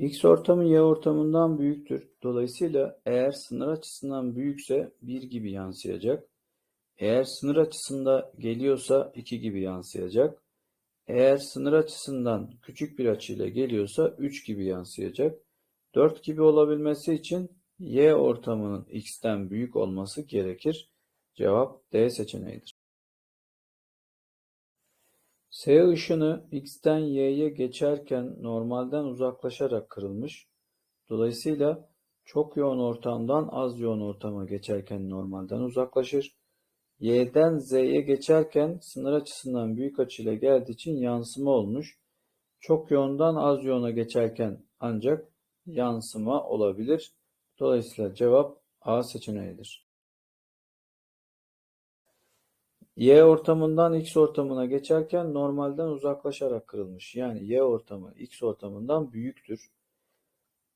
X ortamı Y ortamından büyüktür. Dolayısıyla eğer sınır açısından büyükse 1 gibi yansıyacak. Eğer sınır açısında geliyorsa 2 gibi yansıyacak. Eğer sınır açısından küçük bir açıyla geliyorsa 3 gibi yansıyacak. 4 gibi olabilmesi için Y ortamının X'ten büyük olması gerekir. Cevap D seçeneğidir. S ışını X'ten Y'ye geçerken normalden uzaklaşarak kırılmış. Dolayısıyla çok yoğun ortamdan az yoğun ortama geçerken normalden uzaklaşır. Y'den Z'ye geçerken sınır açısından büyük açıyla geldiği için yansıma olmuş. Çok yoğundan az yoğuna geçerken ancak yansıma olabilir. Dolayısıyla cevap A seçeneğidir. Y ortamından X ortamına geçerken normalden uzaklaşarak kırılmış. Yani Y ortamı X ortamından büyüktür.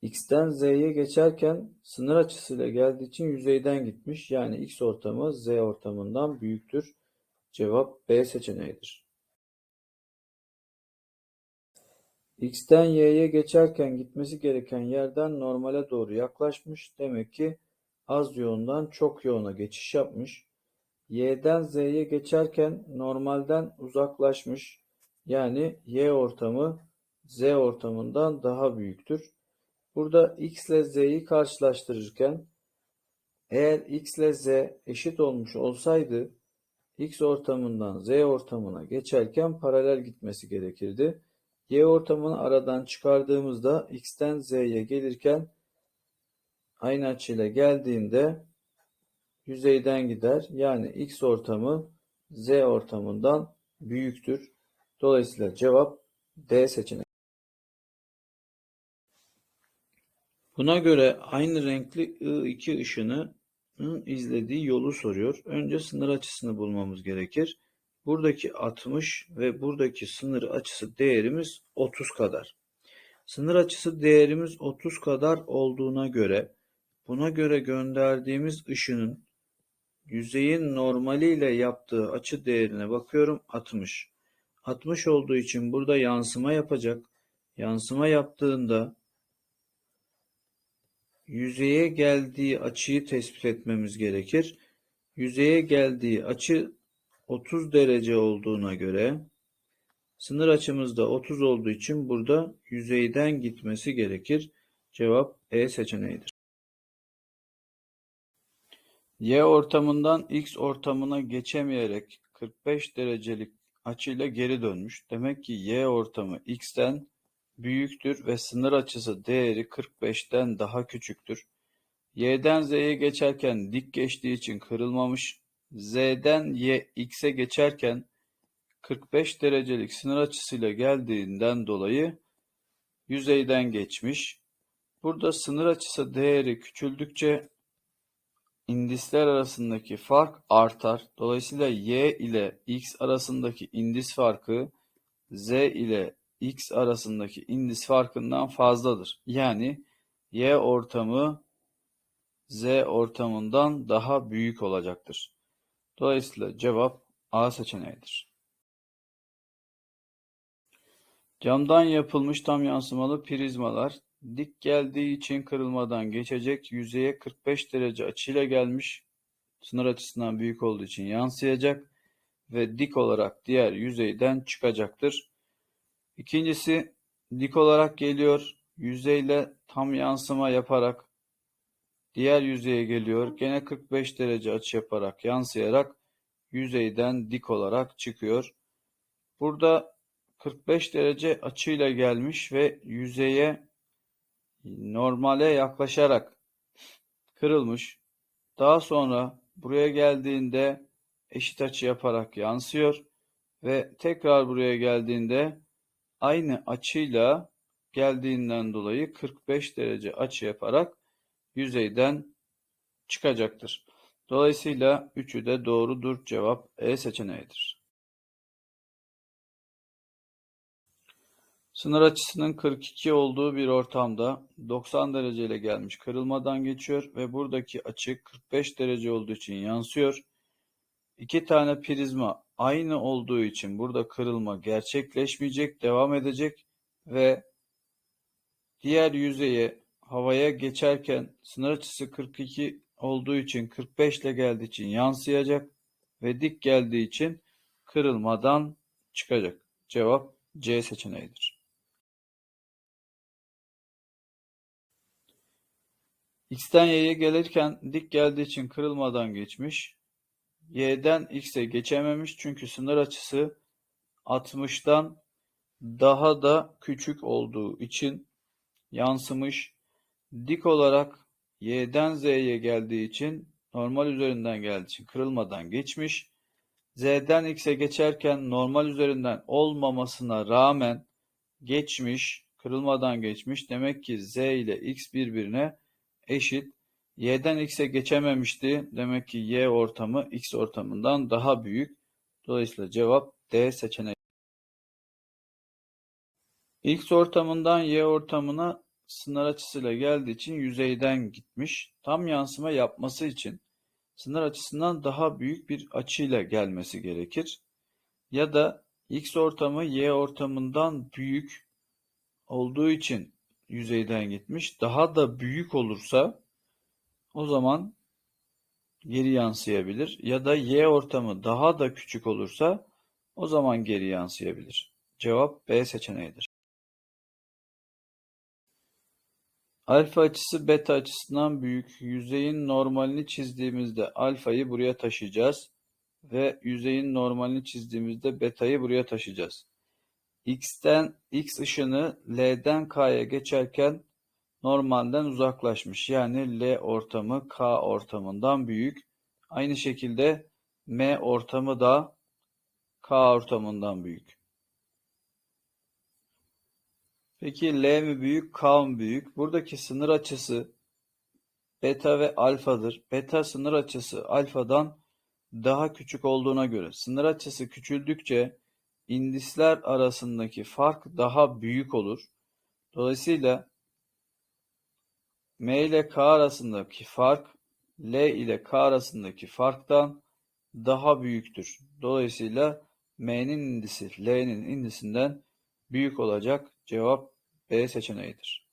X'ten Z'ye geçerken sınır açısıyla geldiği için yüzeyden gitmiş. Yani X ortamı Z ortamından büyüktür. Cevap B seçeneğidir. X'ten Y'ye geçerken gitmesi gereken yerden normale doğru yaklaşmış. Demek ki az yoğundan çok yoğuna geçiş yapmış. Y'den Z'ye geçerken normalden uzaklaşmış. Yani Y ortamı Z ortamından daha büyüktür. Burada X ile Z'yi karşılaştırırken eğer X ile Z eşit olmuş olsaydı X ortamından Z ortamına geçerken paralel gitmesi gerekirdi. Y ortamını aradan çıkardığımızda X'ten Z'ye gelirken aynı açıyla geldiğinde yüzeyden gider. Yani X ortamı Z ortamından büyüktür. Dolayısıyla cevap D seçeneği. Buna göre aynı renkli I2 ışını izlediği yolu soruyor. Önce sınır açısını bulmamız gerekir. Buradaki 60 ve buradaki sınır açısı değerimiz 30 kadar. Sınır açısı değerimiz 30 kadar olduğuna göre buna göre gönderdiğimiz ışının yüzeyin normaliyle yaptığı açı değerine bakıyorum 60. 60 olduğu için burada yansıma yapacak. Yansıma yaptığında yüzeye geldiği açıyı tespit etmemiz gerekir. Yüzeye geldiği açı 30 derece olduğuna göre sınır açımız da 30 olduğu için burada yüzeyden gitmesi gerekir. Cevap E seçeneğidir. Y ortamından X ortamına geçemeyerek 45 derecelik açıyla geri dönmüş. Demek ki Y ortamı X'ten büyüktür ve sınır açısı değeri 45'ten daha küçüktür. Y'den Z'ye geçerken dik geçtiği için kırılmamış. Z'den Y X'e geçerken 45 derecelik sınır açısıyla geldiğinden dolayı yüzeyden geçmiş. Burada sınır açısı değeri küçüldükçe indisler arasındaki fark artar. Dolayısıyla Y ile X arasındaki indis farkı Z ile X arasındaki indis farkından fazladır. Yani Y ortamı Z ortamından daha büyük olacaktır. Dolayısıyla cevap A seçeneğidir. Camdan yapılmış tam yansımalı prizmalar dik geldiği için kırılmadan geçecek yüzeye 45 derece açıyla gelmiş sınır açısından büyük olduğu için yansıyacak ve dik olarak diğer yüzeyden çıkacaktır. İkincisi dik olarak geliyor yüzeyle tam yansıma yaparak diğer yüzeye geliyor gene 45 derece açı yaparak yansıyarak yüzeyden dik olarak çıkıyor. Burada 45 derece açıyla gelmiş ve yüzeye normale yaklaşarak kırılmış. Daha sonra buraya geldiğinde eşit açı yaparak yansıyor ve tekrar buraya geldiğinde aynı açıyla geldiğinden dolayı 45 derece açı yaparak yüzeyden çıkacaktır. Dolayısıyla üçü de doğrudur. Cevap E seçeneğidir. Sınır açısının 42 olduğu bir ortamda 90 derece ile gelmiş kırılmadan geçiyor ve buradaki açı 45 derece olduğu için yansıyor. İki tane prizma aynı olduğu için burada kırılma gerçekleşmeyecek, devam edecek ve diğer yüzeye havaya geçerken sınır açısı 42 olduğu için 45 ile geldiği için yansıyacak ve dik geldiği için kırılmadan çıkacak. Cevap C seçeneğidir. X'ten Y'ye gelirken dik geldiği için kırılmadan geçmiş. Y'den X'e geçememiş çünkü sınır açısı 60'tan daha da küçük olduğu için yansımış. Dik olarak Y'den Z'ye geldiği için normal üzerinden geldiği için kırılmadan geçmiş. Z'den X'e geçerken normal üzerinden olmamasına rağmen geçmiş, kırılmadan geçmiş. Demek ki Z ile X birbirine eşit. Y'den X'e geçememişti. Demek ki Y ortamı X ortamından daha büyük. Dolayısıyla cevap D seçeneği. X ortamından Y ortamına sınır açısıyla geldiği için yüzeyden gitmiş. Tam yansıma yapması için sınır açısından daha büyük bir açıyla gelmesi gerekir. Ya da X ortamı Y ortamından büyük olduğu için yüzeyden gitmiş. Daha da büyük olursa o zaman geri yansıyabilir. Ya da Y ortamı daha da küçük olursa o zaman geri yansıyabilir. Cevap B seçeneğidir. Alfa açısı beta açısından büyük. Yüzeyin normalini çizdiğimizde alfayı buraya taşıyacağız. Ve yüzeyin normalini çizdiğimizde betayı buraya taşıyacağız. X'ten X ışını L'den K'ya geçerken normalden uzaklaşmış. Yani L ortamı K ortamından büyük. Aynı şekilde M ortamı da K ortamından büyük. Peki L mi büyük, K mı büyük? Buradaki sınır açısı beta ve alfadır. Beta sınır açısı alfadan daha küçük olduğuna göre sınır açısı küçüldükçe indisler arasındaki fark daha büyük olur. Dolayısıyla M ile K arasındaki fark L ile K arasındaki farktan daha büyüktür. Dolayısıyla M'nin indisi L'nin indisinden büyük olacak. Cevap B seçeneğidir.